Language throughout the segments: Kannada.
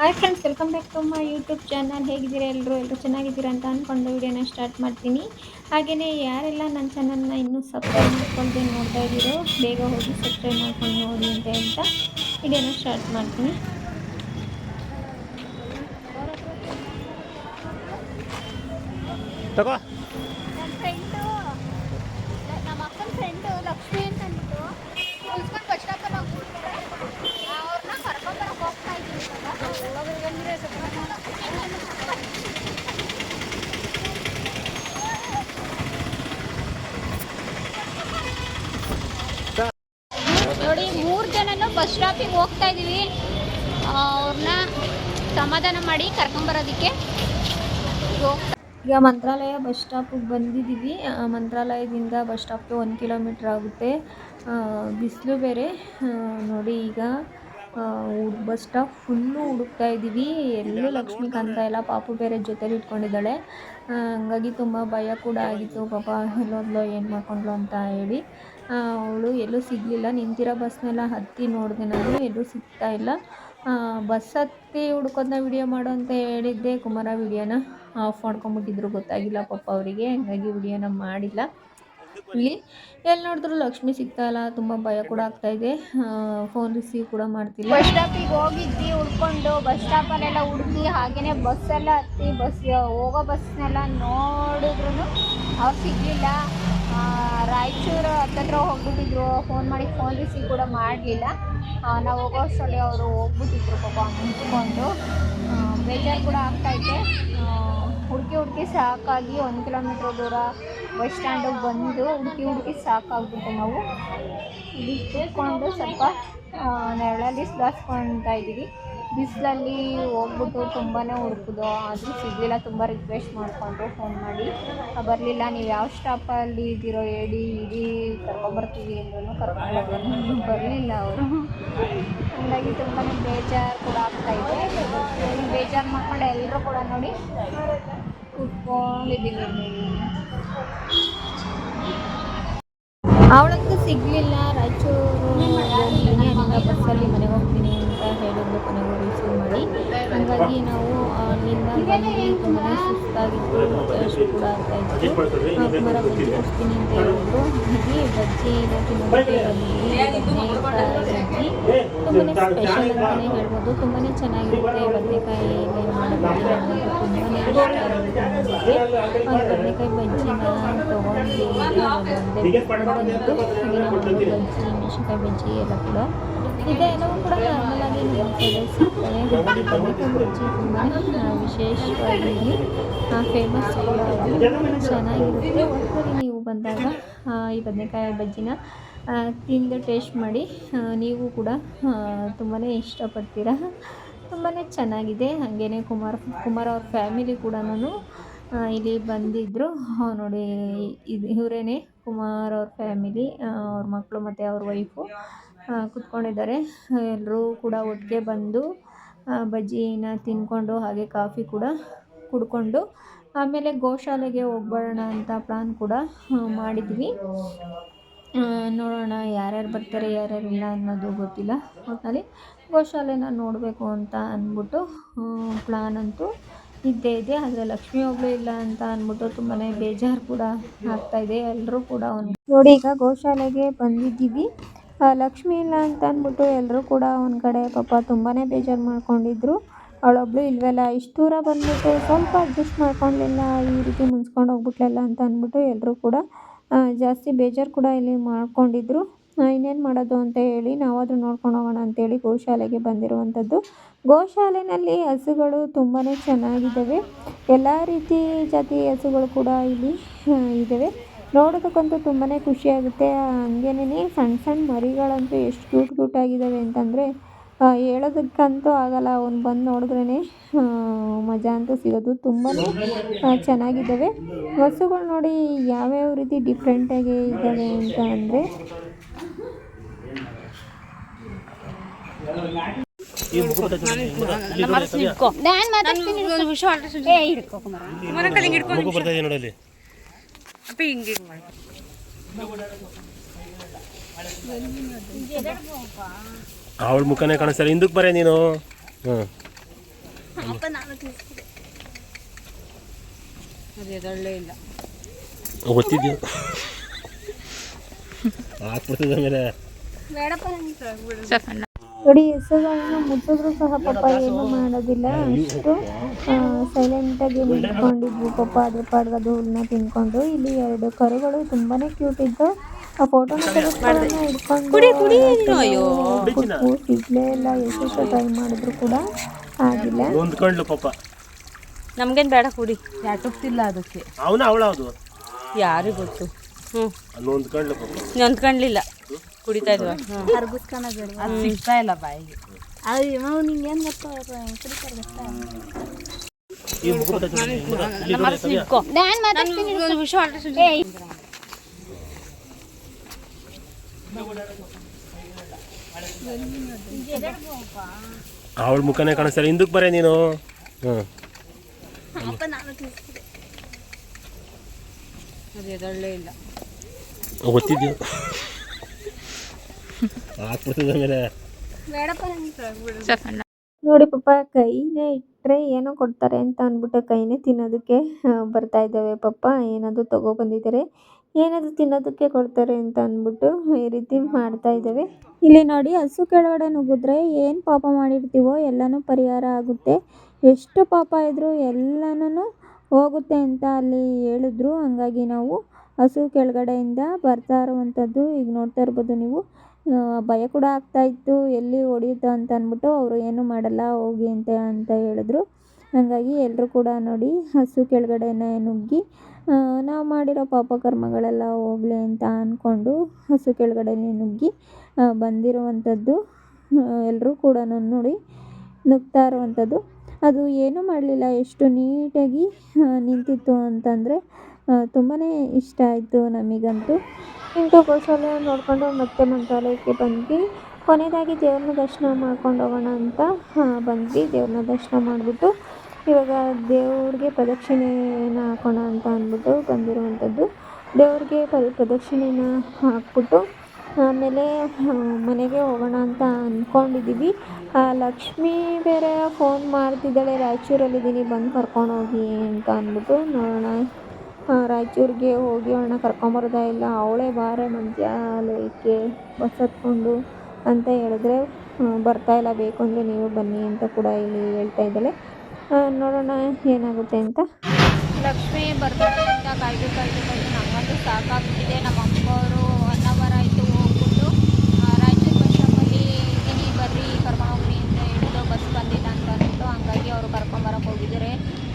Hi friends welcome back to my YouTube channel ಹೇಗಿದ್ದೀರಾ ಎಲ್ಲರೂ ಎಲ್ಲರೂ ಚೆನ್ನಾಗಿದ್ದೀರಾ ಅಂತ ಅಂದ್ಕೊಂಡು ವಿಡಿಯೋನ ಸ್ಟಾರ್ಟ್ ಮಾಡ್ತೀನಿ. ಹಾಗೆಯೇ ಯಾರೆಲ್ಲ ನನ್ನ ಚಾನಲ್ನ ಇನ್ನೂ ಸಬ್ಸ್ಕ್ರೈಬ್ ಮಾಡ್ಕೊಂಡು ನೋಡ್ತಾ ಇದ್ದೀರೋ, ಬೇಗ ಹೋಗಿ ಸಬ್ಸ್ಕ್ರೈಬ್ ಮಾಡ್ಕೊಂಡು ನೋಡಿ ಅಂತ ಹೇಳ್ತಾ ವಿಡಿಯೋನ ಸ್ಟಾರ್ಟ್ ಮಾಡ್ತೀನಿ. ತಗೋ ನನ್ನ ಫ್ರೆಂಡು ನಮ್ಮ ಅಕ್ಕನ ಫ್ರೆಂಡು ಲಕ್ಷ್ಮಿ ಅಂತ ಅಂದ್ಬಿಟ್ಟು ಉಳ್ಸ್ಕೊಂಡು ಬಸ್ ಸ್ಟಾಪಲ್ಲಿ ಹೋಗ್ಬಿಡ್ತಾರೆ ಅವ್ರನ್ನ ಕರ್ಕೊಂಬರಕ್ಕೆ ಹೋಗ್ತಾ ಇದ್ದೀನಿ ನೋಡಿ ಮೂರು ಜನನು ಬಸ್ ಸ್ಟಾಪಿಗೆ ಹೋಗ್ತಾ ಇದೀವಿ ಅವ್ರನ್ನ ಸಮಾಧಾನ ಮಾಡಿ ಕರ್ಕೊಂಬರೋದಕ್ಕೆ. ಈಗ ಮಂತ್ರಾಲಯ ಬಸ್ ಸ್ಟಾಪಿಗೆ ಬಂದಿದ್ದೀವಿ. ಮಂತ್ರಾಲಯದಿಂದ ಬಸ್ ಸ್ಟಾಪ್ಗೆ ಒಂದು ಕಿಲೋಮೀಟ್ರ್ ಆಗುತ್ತೆ. ಬಿಸಿಲು ಬೇರೆ. ನೋಡಿ ಈಗ ಬಸ್ ಸ್ಟಾಪ್ ಫುಲ್ಲು ಹುಡುಕ್ತಾ ಇದ್ದೀವಿ. ಎಲ್ಲೂ ಲಕ್ಷ್ಮೀಕಾಂತ ಎಲ್ಲ ಪಾಪು ಬೇರೆ ಜೊತೆಲಿ ಇಟ್ಕೊಂಡಿದ್ದಾಳೆ. ಹಂಗಾಗಿ ತುಂಬ ಭಯ ಕೂಡ ಆಗಿತ್ತು. ಪಾಪ ಎಲ್ಲೋದ್ಲೋ, ಏನು ಮಾಡ್ಕೊಂಡ್ಲೋ ಅಂತ ಹೇಳಿ. ಅವಳು ಎಲ್ಲೂ ಸಿಗಲಿಲ್ಲ. ನಿಂತಿರೋ ಬಸ್ನೆಲ್ಲ ಹತ್ತಿ ನೋಡಿದೆ ನಾನು. ಎಲ್ಲೂ ಸಿಗ್ತಾ ಇಲ್ಲ. ಬಸ್ ಹತ್ತಿ ಹುಡ್ಕೊಂಡ ವಿಡಿಯೋ ಮಾಡು ಅಂತ ಹೇಳಿದ್ದೆ. ಕುಮಾರ ವಿಡಿಯೋನ ಆಫ್ ಮಾಡ್ಕೊಂಬಿಟ್ಟಿದ್ರು ಗೊತ್ತಾಗಿಲ್ಲ ಪಾಪ ಅವರಿಗೆ. ಹಾಗಾಗಿ ವಿಡಿಯೋನ ಮಾಡಿಲ್ಲ. ಇಲ್ಲಿ ಎಲ್ಲಿ ನೋಡಿದ್ರು ಲಕ್ಷ್ಮಿ ಸಿಗ್ತಾ ಇಲ್ಲ, ತುಂಬ ಭಯ ಕೂಡ ಆಗ್ತಾ ಇದೆ. ಫೋನ್ ರಿಸೀವ್ ಕೂಡ ಮಾಡ್ತಿಲ್ಲ. ಬಸ್ ಸ್ಟಾಪಿಗೆ ಹೋಗಿದ್ವಿ ಉಡ್ಕೊಂಡು ಬಸ್ ಸ್ಟಾಪಲ್ಲೆಲ್ಲ ಹುಡುಕಿ ಹಾಗೇನೆ ಬಸ್ಸೆಲ್ಲ ಹತ್ತಿ, ಬಸ್ ಹೋಗೋ ಬಸ್ನೆಲ್ಲ ನೋಡಿದ್ರು ಅವ್ರು ಸಿಗಲಿಲ್ಲ. ರಾಯಚೂರು ಹತ್ತತ್ರ ಹೋಗ್ಬಿಟ್ಟಿದ್ರು. ಫೋನ್ ಮಾಡಿ ಫೋನ್ ರಿಸೀವ್ ಕೂಡ ಮಾಡಲಿಲ್ಲ. ನಾವು ಹೋಗೋ ಅಷ್ಟರಲ್ಲಿ ಅವರು ಹೋಗ್ಬಿಟ್ಟಿದ್ರು ಪಾಪ ಮುಚ್ಕೊಂಡು ಬೇಜಾರು ಕೂಡ ಆಗ್ತಾಯಿದೆ ಹುಡುಕಿ ಹುಡುಕಿ ಸಾಕಾಗಿ ಒಂದು ಕಿಲೋಮೀಟ್ರ್ ದೂರ ಬಸ್ ಸ್ಟ್ಯಾಂಡಿಗೆ ಬಂದು ಹುಡುಕಿ ಹುಡುಕಿ ಸಾಕಾಗ್ಬಿಟ್ಟು ನಾವು. ಇಲ್ಲಿ ಕೂತ್ಕೊಂಡು ಸ್ವಲ್ಪ ನೆರಳಲ್ಲಿ ಸುಧಾರಿಸ್ಕೊಳ್ತಾ ಇದ್ದೀವಿ. ಬಿಸಿಲಲ್ಲಿ ಹೋಗ್ಬಿಟ್ಟು ತುಂಬಾ ಹುಡುಕಿದ್ದು ಆದರೂ ಸಿಗಲಿಲ್ಲ, ತುಂಬ ರಿಕ್ವೆಸ್ಟ್ ಮಾಡಿಕೊಂಡ್ರು ಫೋನ್ ಮಾಡಿ. ಬರಲಿಲ್ಲ, ನೀವು ಯಾವ ಸ್ಟಾಪಲ್ಲಿ ಇದ್ದೀರೋ, ಹೇಳಿ, ಇಡೀ ಕರ್ಕೊಂಬರ್ತೀವಿ ಅಂದ್ರೂ ಕರ್ಕೊಂಡು ಬರಲಿಲ್ಲ ಅವರು. ಹಾಗಾಗಿ ತುಂಬಾ ಬೇಜಾರು ಕೂಡ ಆಗ್ತಾಯಿದೆ ಬೇಜಾರು ಮಾಡ್ಕೊಂಡು ಎಲ್ಲರೂ ಕೂಡ ನೋಡಿ ಕೂತ್ಕೊಂಡಿದ್ದೀನಿ. ಅವಳಂತೂ ಸಿಗಲಿಲ್ಲ ರಾಯಚೂರು ಹೋಗ್ತೀನಿ ಅಲ್ಲಿಂದ ಬಸ್ಸಲ್ಲಿ ಮನೆಗೆ ಹೋಗ್ತೀನಿ ಅಂತ ಹೇಳಿದ್ಲು ಕೊನೆಗೂ ರಿಸೀವ್ ಮಾಡಿ ಹಾಗಾಗಿ ನಾವು ಅಲ್ಲಿಂದ ಬಂದು ತುಂಬಾ ಸುಸ್ತಾಗಿತ್ತು ಅಷ್ಟು ಕೂಡ ಆಗ್ತಾ ಇತ್ತು ಕುಮಾರ ಬಜ್ಜಿ ಕೊಡ್ತೀನಿ ಅಂತ ಹೇಳಿದ್ರು ಹೀಗೆ ಬಜ್ಜಿನ ತಿನ್ನೋದಕ್ಕೆ ಬಜ್ಜಿ ತುಂಬಾ ಸ್ಪೆಷಲ್ ಅಂತಲೇ ಹೇಳ್ಬೋದು ತುಂಬಾ ಚೆನ್ನಾಗಿರುತ್ತೆ ಬದನೆಕಾಯಿ ಆ ಬದನೆಕಾಯಿ ಬಜ್ಜಿನ ತೊಗೊಂಡು ಒಂದೇ ಬಂದು ಹಾಗೆ ಬಜ್ಜಿ ಮೆಣಸಿನ್ಕಾಯಿ ಬಜ್ಜಿ ಎಲ್ಲ ಕೂಡ. ಇದೆ ಎಲ್ಲವೂ ಕೂಡ ನಾರ್ಮಲ್ ಆಗಿ ನಮ್ಮ ಕಡೆ ವಿಶೇಷವಾಗಿ ಫೇಮಸ್. ಚೆನ್ನಾಗಿರುತ್ತೆ ನೀವು ಬಂದಾಗ ಈ ಬದನೆಕಾಯಿ ಬಜ್ಜಿನ ತಿಂದು ಟೇಸ್ಟ್ ಮಾಡಿ ನೀವು ಕೂಡ ತುಂಬಾ ಇಷ್ಟಪಡ್ತೀರಾ ತುಂಬಾ ಚೆನ್ನಾಗಿದೆ ಹಾಗೆಯೇ ಕುಮಾರ್ ಕುಮಾರ್ ಅವ್ರ ಫ್ಯಾಮಿಲಿ ಕೂಡ ನಾನು ಇಲ್ಲಿ ಬಂದಿದ್ದರು ನೋಡಿ ಇದು ಇವರೇ ಕುಮಾರ್ ಅವ್ರ ಫ್ಯಾಮಿಲಿ ಅವ್ರ ಮಕ್ಕಳು ಮತ್ತು ಅವ್ರ ವೈಫು ಕುತ್ಕೊಂಡಿದ್ದಾರೆ ಎಲ್ಲರೂ ಕೂಡ ಒಟ್ಟಿಗೆ ಬಂದು ಬಜ್ಜಿನ ತಿಂದ್ಕೊಂಡು ಹಾಗೆ ಕಾಫಿ ಕೂಡ ಕುಡ್ಕೊಂಡು ಆಮೇಲೆ ಗೋಶಾಲೆಗೆ ಹೋಗ್ಬರೋಣ ಅಂತ ಪ್ಲ್ಯಾನ್ ಕೂಡ ಮಾಡಿದ್ವಿ. ನೋಡೋಣ ಯಾರ್ಯಾರು ಬರ್ತಾರೆ, ಯಾರ್ಯಾರು ಇಲ್ಲ ಅನ್ನೋದು ಗೊತ್ತಿಲ್ಲ. ಒಟ್ಟಿನಲ್ಲಿ ಗೋಶಾಲೆನ ನೋಡಬೇಕು ಅಂತ ಅಂದ್ಬಿಟ್ಟು ಪ್ಲ್ಯಾನ್ ಅಂತೂ ಇದ್ದೇ ಇದೆ. ಆದರೆ ಲಕ್ಷ್ಮಿ ಒಬ್ಬಳು ಇಲ್ಲ ಅಂತ ಅಂದ್ಬಿಟ್ಟು ತುಂಬಾ ಬೇಜಾರು ಕೂಡ ಆಗ್ತಾಯಿದೆ ಎಲ್ಲರೂ ಕೂಡ ಒಂದು ನೋಡಿ, ಈಗ ಗೋಶಾಲೆಗೆ ಬಂದಿದ್ದೀವಿ. ಲಕ್ಷ್ಮಿ ಇಲ್ಲ ಅಂತ ಅಂದ್ಬಿಟ್ಟು ಎಲ್ಲರೂ ಕೂಡ ಒಂದು ಕಡೆ ಪಾಪ ತುಂಬಾ ಬೇಜಾರು ಮಾಡ್ಕೊಂಡಿದ್ರು. ಅವಳೊಬ್ಳು ಇಲ್ವಲ್ಲ, ಇಷ್ಟು ದೂರ ಬಂದ್ಬಿಟ್ಟು ಸ್ವಲ್ಪ ಅಡ್ಜಸ್ಟ್ ಮಾಡ್ಕೊಂಡಿಲ್ಲ ಈ ರೀತಿ ಮುನ್ಸ್ಕೊಂಡು ಹೋಗ್ಬಿಟ್ಲಲ್ಲ ಅಂತ ಅಂದ್ಬಿಟ್ಟು ಎಲ್ಲರೂ ಕೂಡ ಜಾಸ್ತಿ ಬೇಜಾರು ಕೂಡ ಇಲ್ಲಿ ಮಾಡ್ಕೊಂಡಿದ್ರು. ಇನ್ನೇನು ಮಾಡೋದು ಅಂತ ಹೇಳಿ ನಾವಾದರೂ ನೋಡ್ಕೊಂಡು ಹೋಗೋಣ ಅಂತೇಳಿ ಗೋಶಾಲೆಗೆ ಬಂದಿರುವಂಥದ್ದು. ಗೋಶಾಲೆಯಲ್ಲಿ ಹಸುಗಳು ತುಂಬಾ ಚೆನ್ನಾಗಿದ್ದಾವೆ. ಎಲ್ಲ ರೀತಿ ಜಾತಿ ಹಸುಗಳು ಕೂಡ ಇಲ್ಲಿ ಇದ್ದಾವೆ. ನೋಡೋದಕ್ಕಂತೂ ತುಂಬಾ ಖುಷಿಯಾಗುತ್ತೆ. ಹಂಗೇನೇ ಸಣ್ಣ ಸಣ್ಣ ಮರಿಗಳಂತೂ ಎಷ್ಟು ಕ್ಯೂಟ್ ಕ್ಯೂಟ್ ಆಗಿದ್ದಾವೆ ಅಂತಂದರೆ ಹೇಳೋದಕ್ಕಂತೂ ಆಗಲ್ಲ. ಅವ್ನು ಬಂದು ನೋಡಿದ್ರೇ ಮಜಾ ಅಂತೂ ಸಿಗೋದು. ತುಂಬಾ ಚೆನ್ನಾಗಿದ್ದಾವೆ ಹಸುಗಳು ನೋಡಿ ಯಾವ್ಯಾವ ರೀತಿ ಡಿಫ್ರೆಂಟಾಗಿ ಇದ್ದಾವೆ ಅಂತ ಅಂದರೆ. ನಾನು ಮಾತಾಡ್ತೀನಿ ಏ ಹಿಂಗೆ ಅವಳ ಮುಖನೇ ಕಾಣಿಸ್ತಾರೆ ಹಿಂದಕ್ಕೆ ಬರೇ ನೀನು. ಹ್ಞೂ ಅದು ಮೇಲೆ ಇಲ್ಲ. ಗೊತ್ತಿದ್ಯೋ? ಹಾಕ್ಬಿಡ್ತದೆ ಆಮೇಲೆ ನೋಡಿ ಹೆಸರುಗಳನ್ನ ಮುಟ್ಟಿದ್ರು ಸಹ ಪಾಪ ಏನು ಮಾಡೋದಿಲ್ಲ. ಅಷ್ಟು ಸೈಲೆಂಟಾಗಿ ನಿಂತ್ಕೊಂಡಿದ್ವು ಪಾಪ ಅದ್ರ ಪಾಡ್ಗೆ ಅದು ಹುಲ್ಲನ್ನ ತಿನ್ಕೊಂಡು. ಇಲ್ಲಿ ಎರಡು ಕರುಗಳು ತುಂಬಾನೇ ಕ್ಯೂಟ್ ಇದ್ದು ಆ ಫೋಟೋನ ಇಟ್ಕೊಂಡು ಹಿಡ್ಕೊಂಡು ಸಿಗ್ಲೇ ಇಲ್ಲ ಎಷ್ಟು ಟ್ರೈ ಮಾಡಿದ್ರು ಕೂಡ ಆಗಿಲ್ಲ. ನಮ್ಗೇನು ಬೇಡ ಕುಡಿ. ಯಾಟುಕ್ತಿಲ್ಲ ಅದಕ್ಕೆ? ಅವನ ಅವಳ ಅದು. ಯಾರಿಗೆ ಗೊತ್ತು? ಹ್ಞೂ ನೊಂದ್ಕೊಂಡ್ಲಿಲ್ಲ. ಕುಡಿತಾ ಇದ್ವ? ಅದು ಸಿಗ್ತಾ ಇಲ್ಲ ಬಾಯಿಗೆ. ಅವಳ ಮುಖನೇ ಕಾಣಿಸ್ತಾರೆ ಹಿಂದಕ್ಕೆ ಬರೇ ನೀನು. ಹ್ಞೂ ಗೊತ್ತಿದ್ಯಾ? ನೋಡಿ ಪಾಪ ಕೈನೇ ಇಟ್ಟರೆ ಏನೋ ಕೊಡ್ತಾರೆ ಅಂತ ಅಂದ್ಬಿಟ್ಟು ಕೈನೇ ತಿನ್ನೋದಕ್ಕೆ ಬರ್ತಾ ಇದ್ದಾವೆ. ಪಾಪ ಏನಾದರೂ ತಗೊಬಂದಿದ್ದಾರೆ ಏನಾದರೂ ತಿನ್ನೋದಕ್ಕೆ ಕೊಡ್ತಾರೆ ಅಂತ ಅಂದ್ಬಿಟ್ಟು ಈ ರೀತಿ ಮಾಡ್ತಾ ಇದ್ದಾವೆ. ಇಲ್ಲಿ ನೋಡಿ ಹಸು ಕೆಳಗಡೆ ನುಗ್ಗಿದ್ರೆ ಏನು ಪಾಪ ಮಾಡಿರ್ತೀವೋ ಎಲ್ಲನೂ ಪರಿಹಾರ ಆಗುತ್ತೆ. ಎಷ್ಟು ಪಾಪ ಇದ್ರೂ ಎಲ್ಲನೂ ಹೋಗುತ್ತೆ ಅಂತ ಅಲ್ಲಿ ಹೇಳಿದ್ರು. ಹಂಗಾಗಿ ನಾವು ಹಸು ಕೆಳಗಡೆಯಿಂದ ಬರ್ತಾ ಇರುವಂಥದ್ದು. ಈಗ ನೋಡ್ತಾ ಇರ್ಬೋದು ನೀವು. ಭಯ ಕೂಡ ಆಗ್ತಾ ಇತ್ತು. ಎಲ್ಲಿ ಹೊಡೆಯುತ್ತೋ ಅಂತ ಅಂದ್ಬಿಟ್ಟು ಅವರು ಏನು ಮಾಡಲ್ಲ, ಹೋಗಿ ಅಂತ ಅಂತ ಹೇಳಿದ್ರು. ಹಾಗಾಗಿ ಎಲ್ಲರೂ ಕೂಡ ನೋಡಿ ಹಸು ಕೆಳಗಡೆನೇ ನುಗ್ಗಿ ನಾವು ಮಾಡಿರೋ ಪಾಪ ಕರ್ಮಗಳೆಲ್ಲ ಹೋಗಲಿ ಅಂತ ಅಂದ್ಕೊಂಡು ಹಸು ಕೆಳಗಡೆನೇ ನುಗ್ಗಿ ಬಂದಿರುವಂಥದ್ದು. ಎಲ್ಲರೂ ಕೂಡ ನೋಡಿ ನುಗ್ತಾ ಇರುವಂಥದ್ದು. ಅದು ಏನೂ ಮಾಡಲಿಲ್ಲ. ಎಷ್ಟು ನೀಟಾಗಿ ನಿಂತಿತ್ತು ಅಂತಂದರೆ ತುಂಬಾ ಇಷ್ಟ ಆಯಿತು ನಮಗಂತೂ. ಇಂಥ ಗೋಶಾಲೆ ನೋಡಿಕೊಂಡು ಮತ್ತೆ ಮಂತ್ರಾಲಯಕ್ಕೆ ಬಂದ್ವಿ. ಕೊನೆಯದಾಗಿ ದೇವ್ರನ್ನ ದರ್ಶನ ಮಾಡ್ಕೊಂಡು ಹೋಗೋಣ ಅಂತ ಬಂದ್ವಿ. ದೇವ್ರನ್ನ ದರ್ಶನ ಮಾಡಿಬಿಟ್ಟು ಇವಾಗ ದೇವ್ರಿಗೆ ಪ್ರದಕ್ಷಿಣೆನ ಹಾಕೋಣ ಅಂತ ಅಂದ್ಬಿಟ್ಟು ಬಂದಿರುವಂಥದ್ದು. ದೇವ್ರಿಗೆ ಪದ ಪ್ರದಕ್ಷಿಣೆನ ಹಾಕ್ಬಿಟ್ಟು ಆಮೇಲೆ ಮನೆಗೆ ಹೋಗೋಣ ಅಂತ ಅಂದ್ಕೊಂಡಿದ್ದೀವಿ ಲಕ್ಷ್ಮೀ ಬೇರೆ ಫೋನ್ ಮಾಡ್ತಿದ್ದಾಳೆ. ರಾಯಚೂರಲ್ಲಿದ್ದೀನಿ. ಬಂದು ಕರ್ಕೊಂಡೋಗಿ ಅಂತ ಅಂದ್ಬಿಟ್ಟು ನೋಡೋಣ. ರಾಯಚೂರಿಗೆ ಹೋಗಿ ಅವಳನ್ನ ಕರ್ಕೊಂಬರೋದಾ ಇಲ್ಲ? ಅವಳೇ ಬಾರೆ ಮಂತ್ರಾಲಯಕ್ಕೆ ಬಸ್ ಹತ್ಕೊಂಡು ಅಂತ ಹೇಳಿದ್ರೆ ಬರ್ತಾ ಇಲ್ಲ, ಬೇಕು ಅಂದರೆ ನೀವು ಬನ್ನಿ ಅಂತ ಕೂಡ ಇಲ್ಲಿ ಹೇಳ್ತಾ ಇದ್ದಾಳೆ. ನೋಡೋಣ ಏನಾಗುತ್ತೆ ಅಂತ. ಲಕ್ಷ್ಮಿ ಬರ್ತಾಳೆ ಅಂತ ಕಾಯ್ದು ಕಾಯ್ದು ಕಾಯ್ದು ನಮಗಂತೂ ಸಾಕಾಗ್ತಿದೆ ನಮ್ಮ ಅಮ್ಮವರು ಒನ್ ಅವರ್ ಆಯಿತು ಹೋಗ್ಬಿಟ್ಟು ಆ, ರಾಯಚೂರು ಬಸ್ ಸ್ಟಾಪಲ್ಲಿ ಇದ್ದೀನಿ ಬರ್ರಿ ಕರ್ಕೊಂಡೋಗ್ರಿ ಅಂತ ಹೇಳಿದ್ರು ಬಸ್ ಬಂದಿಲ್ಲ ಅಂತ ಅಂದ್ಬಿಟ್ಟು ಹಂಗಾಗಿ ಅವರು ಕರ್ಕೊಂಬರಕ್ಕೆ ಹೋಗಿದ್ದಾರೆ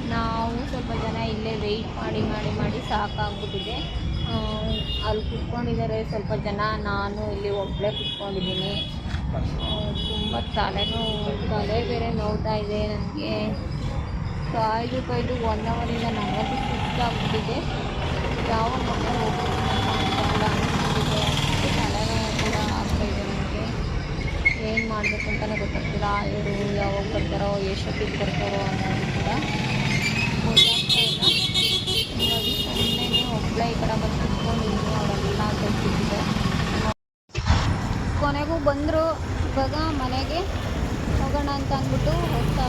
ನಾವು ಸ್ವಲ್ಪ ಜನ ಇಲ್ಲೇ ವೆಯ್ಟ್ ಮಾಡಿ ಮಾಡಿ ಮಾಡಿ ಸಾಕಾಗ್ಬಿಟ್ಟಿದೆ ಆ, ಅಲ್ಲಿ ಕುತ್ಕೊಂಡಿದ್ದಾರೆ ಸ್ವಲ್ಪ ಜನ ನಾನು ಇಲ್ಲಿ ಒಬ್ಬಳೇ ಕುತ್ಕೊಂಡಿದ್ದೀನಿ. ತುಂಬ ತಲೆನೋವು ತಲೆ ಬೇರೆ ನೋಡ್ತಾ ಇದೆ ನನಗೆ. ಕಾಯ್ದು ಕಾಯ್ದು ಒನ್ ಅವರಿಂದ ನನಗಂತೂ ಸುಸ್ತಾಗ್ಬಿಟ್ಟಿದೆ ಯಾವ ಮನೆ ಅಷ್ಟು ತಲೆನೋವು ಕೂಡ ಆಗ್ತಾಯಿದೆ ನನಗೆ. ಏನು ಮಾಡಬೇಕು ಅಂತಲೇ ಗೊತ್ತಾಗ್ತಿಲ್ಲ. ಇವರು ಯಾವಾಗ ಬರ್ತಾರೋ, ಎಷ್ಟೊತ್ತಿಗೆ ಬರ್ತಾರೋ ಅನ್ನೋದು ಕೂಡ ಗೊತ್ತಾಗ್ತಾ ಇಲ್ಲ. ಒಬ್ಬಳೇ ಈ ಕಡೆ ಬಂದು ಕುತ್ಕೊಂಡಿದ್ದೀನಿ ಅವರೆಲ್ಲ ತೆಗ್ದಿದ್ದೆ ಕೊನೆಗೂ ಬಂದರು. ಇವಾಗ ಮನೆಗೆ ಹೋಗೋಣ ಅಂತ ಅಂದ್ಬಿಟ್ಟು ಹೋಗ್ತಾ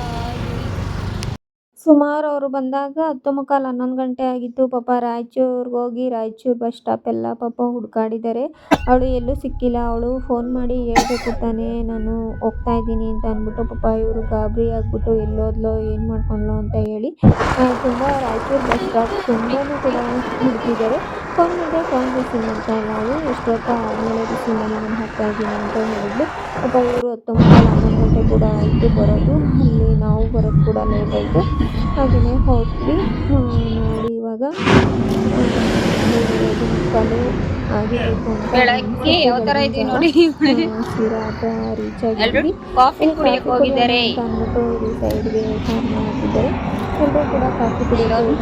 ಸುಮಾರು ಅವರು ಬಂದಾಗ ಹತ್ತು ಮುಕ್ಕಾಲು ಹನ್ನೊಂದು ಗಂಟೆ ಆಗಿತ್ತು. ಪಾಪ ರಾಯಚೂರ್ಗೆ ಹೋಗಿ ರಾಯಚೂರು ಬಸ್ ಸ್ಟಾಪ್ ಎಲ್ಲ ಪಾಪ ಹುಡ್ಕಾಡಿದ್ದಾರೆ. ಅವಳು ಎಲ್ಲೂ ಸಿಕ್ಕಿಲ್ಲ. ಅವಳು ಫೋನ್ ಮಾಡಿ ಹೇಳ್ಬೇಕು ತಾನೇ, ನಾನು ಹೋಗ್ತಾ ಇದ್ದೀನಿ ಅಂತ ಅಂದ್ಬಿಟ್ಟು ಪಾಪ ಇವರು ಗಾಬರಿ ಆಗ್ಬಿಟ್ಟು ಎಲ್ಲೋದ್ಲೋ, ಏನು ಮಾಡ್ಕೊಂಡ್ಲೋ ಅಂತ ಹೇಳಿ. ತುಂಬ ರಾಯಚೂರು ಬಸ್ ಸ್ಟಾಪ್ ತುಂಬಾ ಕೂಡ ಹುಡುಕಿದ್ದಾರೆ. ಫೋನ್ ಮಾಡಿದ್ರೆ ಅಂತ ನಾವು ಎಷ್ಟು ಹೊತ್ತು ಆದಮೇಲೆ ರಿಸೀವ್ ಮಾಡಿ ನಾನು ಹೋಗ್ತಾ ಇದ್ದೀನಿ ಅಂತ ಹೇಳಿದ್ಲು ಪಾಪ ಇವರು ಹತ್ತೊಂಬತ್ತು ಹನ್ನೊಂದು ಗಂಟೆ ಕೂಡ ಆಯಿತು ಬರೋದು ಅಲ್ಲಿ ನಾವು ಬರೋದು ಕೂಡ ಲೇಟ್ ಆಯಿತು ಹಾಗೆಯೇ ಹೋದ್ವಿ ನೋಡಿ ಇವಾಗ ಬೆಳಗ್ಗೆ ಯಾವ ಥರ ಇದೆ ನೋಡಿ ರೀಚ್ ಕಾಫಿ ಕುಡಿಯಕ್ಕೆ ಹೋಗಿದ್ದಾರೆ ಅಂದ್ಬಿಟ್ಟು ಈ ಸೈಡ್ಗೆ ಮಾಡ್ತಿದ್ದಾರೆ ಎಲ್ಲರೂ ಕೂಡ ಕಾಫಿ ಕುಡಿಯೋದು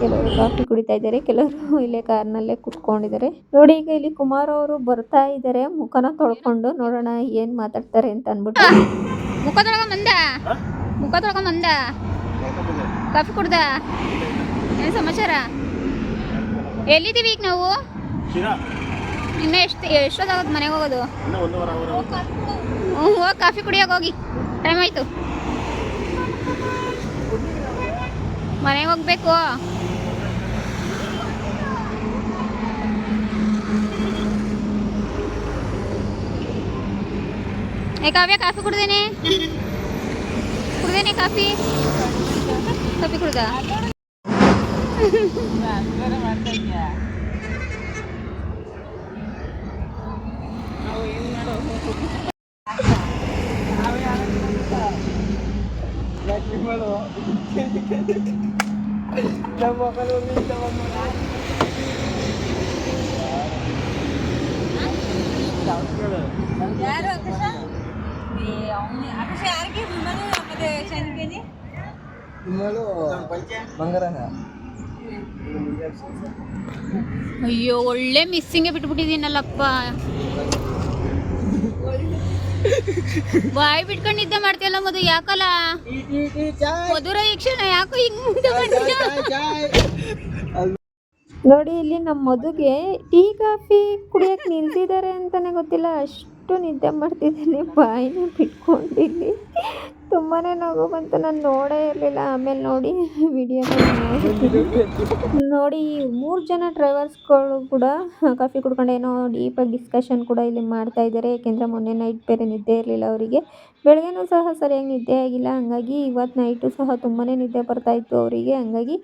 ಕೆಲವರು ಕಾಫಿ ಕುಡಿತಾ ಇದ್ದಾರೆ ಕೆಲವರು ಇಲ್ಲೇ ಕಾರ್ನಲ್ಲೇ ಕುತ್ಕೊಂಡಿದ್ದಾರೆ. ನೋಡಿ ಈಗ ಇಲ್ಲಿ ಕುಮಾರ್ ಅವರು ಬರ್ತಾ ಇದ್ದಾರೆ ಮುಖನ ತೊಳ್ಕೊಂಡು ನೋಡೋಣ ಏನ್ ಮಾತಾಡ್ತಾರೆ ಅಂತ ಅನ್ಬಿಟ್ಟು ಮುಖ ತೊಳ್ಕೊಂಡ್ ಬಂದ? ಮುಖ ತೊಳ್ಕೊಂಡ್ ಬಂದ? ಕಾಫಿ ಕುಡ್ದ? ಏನು ಸಮಾಚಾರ? ಎಲ್ಲಿದ್ದೀವಿ ಈಗ ನಾವು? ಇನ್ನೂ ಇನ್ನು ಎಷ್ಟು ಎಷ್ಟೊತ್ತಾಗುತ್ತೆ ಮನೆಗೆ ಹೋಗೋದು? ಹ್ಞೂ ಹೋಗ ಕಾಫಿ ಕುಡಿಯೋಕೆ ಹೋಗಿ. ಟೈಮ್ ಆಯ್ತು ಮನೆಗೆ ಹೋಗ್ಬೇಕು ಏ ಕಾವ್ಯ ಕಾಫಿ ಕುಡ್ದೇನೆ ಕುಡ್ದೇನೆ ಕಾಫಿ ಕಾಫಿ ಕುಡ್ದ ಯಾರು ಆಕಾಶ ಏ ಅವ್ನು ಆಕಾಶ ಯಾರಿಗೆ ವಿಮಲು ಮತ್ತೆ ಶನಿಕೇನಿ ಅಯ್ಯೋ ಒಳ್ಳೆ ಮಿಸ್ಸಿಂಗೇ ಬಿಟ್ಬಿಟ್ಟಿದ್ದೀನಲ್ಲಪ್ಪ ಬಾಯಿ ಬಿಟ್ಕೊಂಡು ನಿದ್ದೆ ಮಾಡ್ತೀಯಲ್ಲ ಮದು ಯಾಕಲ್ಲ? ಮಧುರ ಯಕ್ಷಣ ಕ್ಷಣ ಯಾಕೋ ಹಿಂಗ್ ಮುಂದೆ? ನೋಡಿ, ಇಲ್ಲಿ ನಮ್ಮ ಮದುಗೆ ಟೀ, ಕಾಫಿ ಕುಡಿಯಕ್ಕೆ ನಿಂತಿದ್ದಾರೆ ಅಂತಾನೆ ಗೊತ್ತಿಲ್ಲ. ಅಷ್ಟು ನಿದ್ದೆ ಮಾಡ್ತಿದ್ದೀನಿ ಬಾಯಿನ ಬಿಟ್ಕೊಂಡಿಲ್ಲಿ. ತುಂಬಾ ನಗು ಬಂತು. ನಾನು ನೋಡೇ ಇರಲಿಲ್ಲ. ಆಮೇಲೆ ನೋಡಿ ವಿಡಿಯೋ ನೋಡಿ ಮೂರು ಜನ ಡ್ರೈವರ್ಸ್ಗಳು ಕೂಡ ಕಾಫಿ ಕುಡ್ಕೊಂಡು ಏನೋ ಡೀಪಾಗಿ ಡಿಸ್ಕಷನ್ ಕೂಡ ಇಲ್ಲಿ ಮಾಡ್ತಾ ಇದ್ದಾರೆ. ಏಕೆಂದರೆ ಮೊನ್ನೆ ನೈಟ್ ಬೇರೆ ನಿದ್ದೆ ಇರಲಿಲ್ಲ ಅವರಿಗೆ. ಬೆಳಗ್ಗೆನೂ ಸಹ ಸರಿಯಾಗಿ ನಿದ್ದೆ ಆಗಿಲ್ಲ. ಹಂಗಾಗಿ ಇವತ್ತು ನೈಟು ಸಹ ತುಂಬಾ ನಿದ್ದೆ ಬರ್ತಾ ಇತ್ತು ಅವರಿಗೆ. ಹಂಗಾಗಿ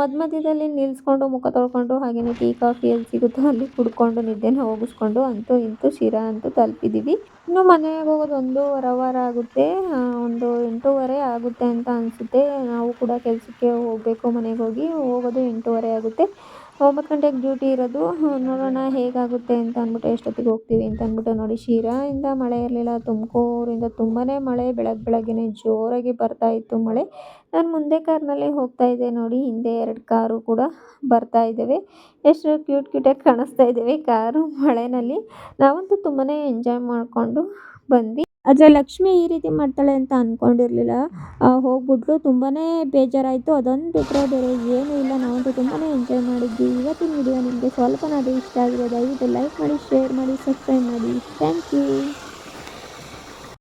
ಮಧ್ಯ ಮಧ್ಯದಲ್ಲಿ ನಿಲ್ಲಿಸ್ಕೊಂಡು ಮುಖ ತೊಳ್ಕೊಂಡು ಹಾಗೆಯೇ ಟೀ, ಕಾಫಿ ಎಲ್ಲಿ ಸಿಗುತ್ತೋ ಅಲ್ಲಿ ಕುಡ್ಕೊಂಡು ನಿದ್ದೆನ ಹೋಗಿಸ್ಕೊಂಡು ಅಂತೂ ಇಂತೂ ಶಿರಾ ಅಂತೂ ತಲುಪಿದ್ದೀವಿ. ಇನ್ನು ಮನೆಗೆ ಹೋಗೋದು ಒಂದೂವರೆ ಅವರ್ ಆಗುತ್ತೆ. ಒಂದು ಎಂಟೂವರೆ ಆಗುತ್ತೆ ಅಂತ ಅನಿಸುತ್ತೆ. ನಾವು ಕೂಡ ಕೆಲಸಕ್ಕೆ ಹೋಗಬೇಕು ಮನೆಗೆ ಹೋಗಿ. ಹೋಗೋದು ಎಂಟೂವರೆ ಆಗುತ್ತೆ. ಒಂಬತ್ತು ಗಂಟೆಗೆ ಡ್ಯೂಟಿ ಇರೋದು. ನೋಡೋಣ ಹೇಗಾಗುತ್ತೆ ಅಂತ ಅಂದ್ಬಿಟ್ಟು ಎಷ್ಟೊತ್ತಿಗೆ ಹೋಗ್ತೀವಿ ಅಂತ ಅಂದ್ಬಿಟ್ಟು ನೋಡಿ ಶಿರಾಯಿಂದ ಮಳೆ ಇರಲಿಲ್ಲ. ತುಮಕೂರಿಂದ ತುಂಬಾ ಮಳೆ ಬೆಳಗ್ಗೆ ಬೆಳಗ್ಗೆನೆ ಜೋರಾಗಿ ಬರ್ತಾ ಇತ್ತು ಮಳೆ. ನಾನು ಮುಂದೆ ಕಾರ್ನಲ್ಲಿ ಹೋಗ್ತಾ ಇದ್ದೆ ನೋಡಿ, ಹಿಂದೆ ಎರಡು ಕಾರು ಕೂಡ ಬರ್ತಾ ಇದ್ದಾವೆ ಎಷ್ಟು ಕ್ಯೂಟ್ ಕ್ಯೂಟಾಗಿ ಕಾಣಿಸ್ತಾ ಇದ್ದಾವೆ ಕಾರು ಮಳೆನಲ್ಲಿ. ನಾವಂತೂ ತುಂಬಾ ಎಂಜಾಯ್ ಮಾಡಿಕೊಂಡು ಬಂದ್ವಿ. ಆದರೆ ಲಕ್ಷ್ಮಿ ಈ ರೀತಿ ಮಾಡ್ತಾಳೆ ಅಂತ ಅಂದ್ಕೊಂಡಿರಲಿಲ್ಲ ಹೋಗ್ಬಿಟ್ಲು. ತುಂಬಾ ಬೇಜಾರಾಯಿತು. ಅದೊಂದು ಬಿಟ್ಟರೆ ಬೇರೆ ಏನೂ ಇಲ್ಲ. ನಾವಂತೂ ತುಂಬಾ ಎಂಜಾಯ್ ಮಾಡಿದ್ವಿ. ಇವತ್ತಿನ ವಿಡಿಯೋ ನಿಮಗೆ ಸ್ವಲ್ಪನಾದರೂ ಇಷ್ಟ ಆಗಿದೆ ದಯವಿಟ್ಟು ಲೈಕ್ ಮಾಡಿ ಶೇರ್ ಮಾಡಿ ಸಬ್ಸ್ಕ್ರೈಬ್ ಮಾಡಿ. Thank you